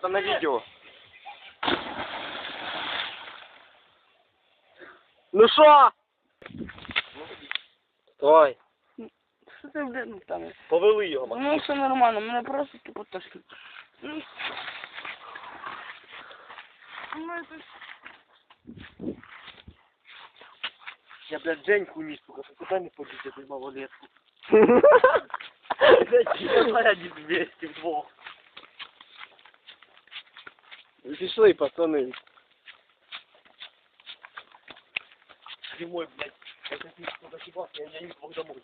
ребята, на видео. Ну що? Давай. Що ти, блін, там? Повели його, Максим. Ну, все нормально, мене просто типу тошки. Ну, ну, це ж- Я, блядь, Женьку не сука, куда не побить эту малолетку? Блядь, я не 200 вдвох. Пішли, пацани. Зимой, блядь, это ты туда съебался, я не смог домой.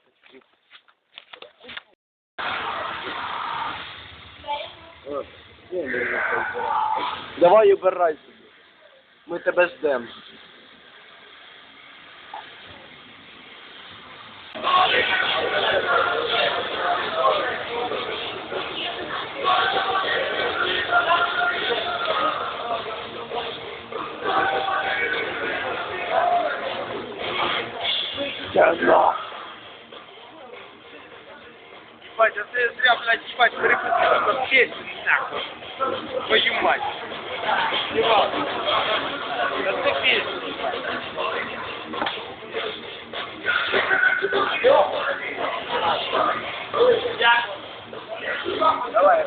Давай убирайся. Ми тебе ждемо. Ты зря, блядь, ебать, перепустил эту песню, нахуй. Твою мать. Ебал. Да ты песню. Давай.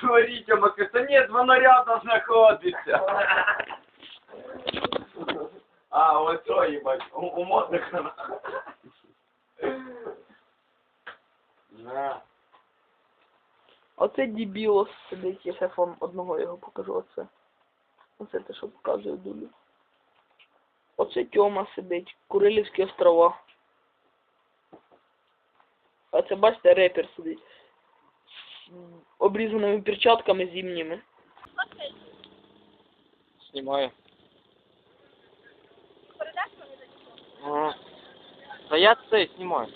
Говорите, Макса, нет, воно рядом знаходиться. А, ось то, їбать, у, у модних на. На. Оце дебілос сидить, я вам одного його покажу, оце. Оце те, що показує дулю. Оце Тьома сидить, Курилівські острова. А це бачите, репер сидить. З обрізаними перчатками зимніми. Знімаю. Ага. Та я це знімаю.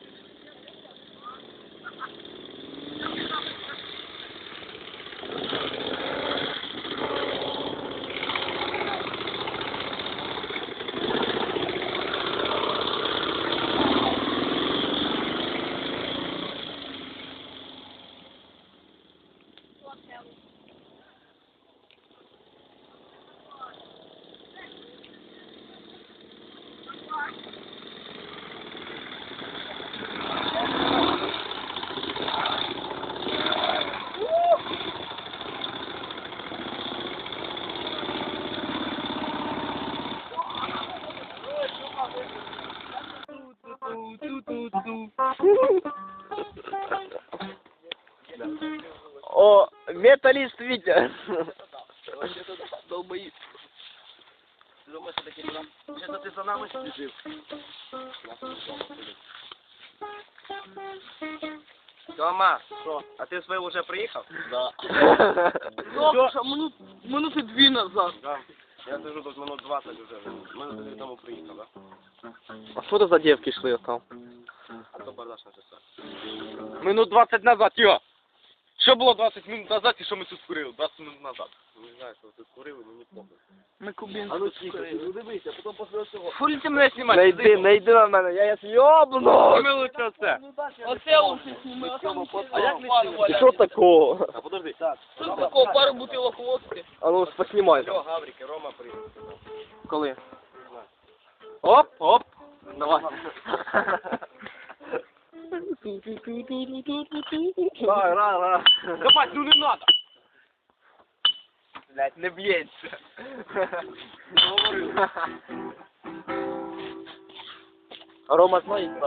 О, металлист Витя. килограмм? Это ты за нами слежил? Тома, что? А ты свой уже приехал? Да. Добре, що минут, минути дві назад. Да. Я сижу тут минут 20 уже. Минут дві тому приїхав, да? А що це за дівки йшли там? А то бардаш на часа. Минут 20 назад, йо! Що було 20 минут назад і що ми тут курили? 20 минут назад. Не знаю, що ви тут курили, мені похуй. Ми кубінську. А ну тихо, ну дивися, потім після цього. Фулі ти мене знімати? Не йди, не йди на мене, я ясь йобну! Ми лучше це. Оце лучше сніми, а там А як не сніми? Що такого? А подожди. Так. Що такого, пару бутилок водки? А ну поснімай. Все, Гаврики, Рома приїхав. Коли? Оп, оп. Давай. Давай, ра, ра. Давай, ну не надо. Блять, не б'ється. Рома знає.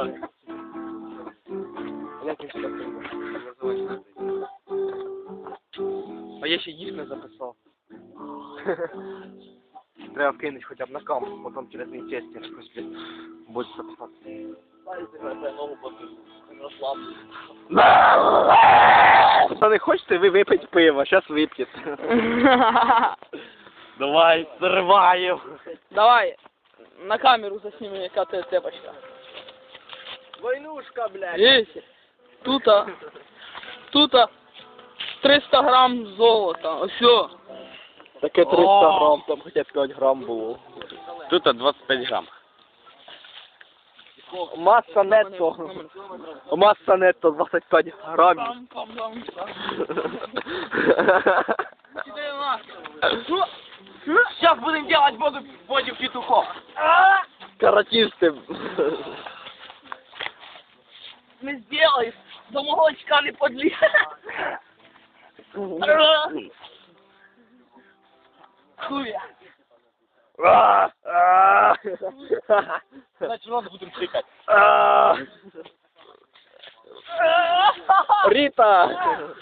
А я ще їх не записав. Треба вкинути хоча б на камеру, потім через нечесті якось блін, буде записати. Та не хочете ви випити пиво, зараз вип'єте. Давай, зриваємо. Давай, на камеру засніми, яка ти цепочка. Войнушка, блядь. Дивіться, тута, тута 300 грам золота, ось. Таке 300 О! грам, там хоча б 5 грам було. Тут 25 грам. Маса нетто. Маса нетто 25 грамів. Сейчас будем делать воду Бодю петухов. Каратисты. Не сделаешь, до молочка не подліз. Хуя. Значит, надо будем чекать. Рита!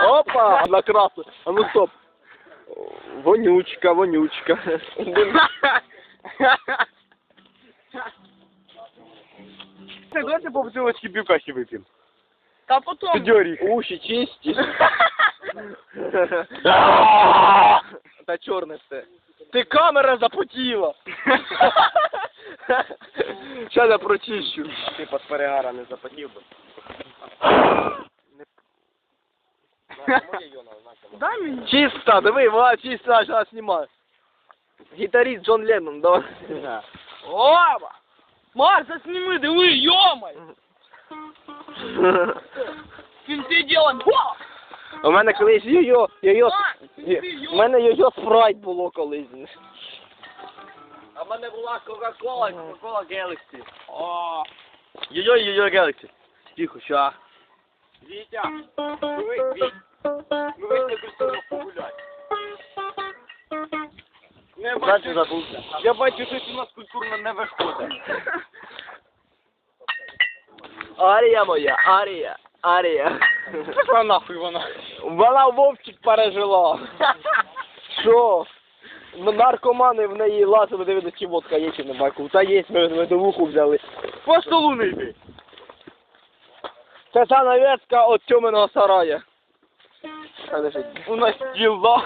Опа! На красу. А ну стоп. Вонючка, вонючка. Давайте по бутылочке бюкахи выпьем. Та потом. Уши чисти. Та чорне все. Ти камера запотіла. Щас я прочищу. Ти под перегара не запотів би. Дай мені. Чисто, диви, ва, чисто, зараз знімаю. Гітаріст Джон Леннон, давай. Оба! Марк, засніми, диви, йомай! Кінці ділаємо. Во! У мене колись йо-йо, йо-йо, у мене йо-йо спрайт було колись. А в мене була Кока-Кола, Кока-Кола Galaxy. О, Йо-йо, йо-йо, Galaxy. Тихо, ща. Вітя, ви, Віть, ми вийшли культурно погуляти. Не Бачу, забувся. я бачу, що у нас культурно не виходить. Арія моя, Арія, Арія. Пішла нахуй вона. Вона вовчик пережила. Що? Ну, наркомани в неї лазили, дивили, чи водка є, чи нема. Та є, ми медовуху взяли. По столу не йди. Це та нав'язка от тьоминого сарая. Та лежить. У нас діла.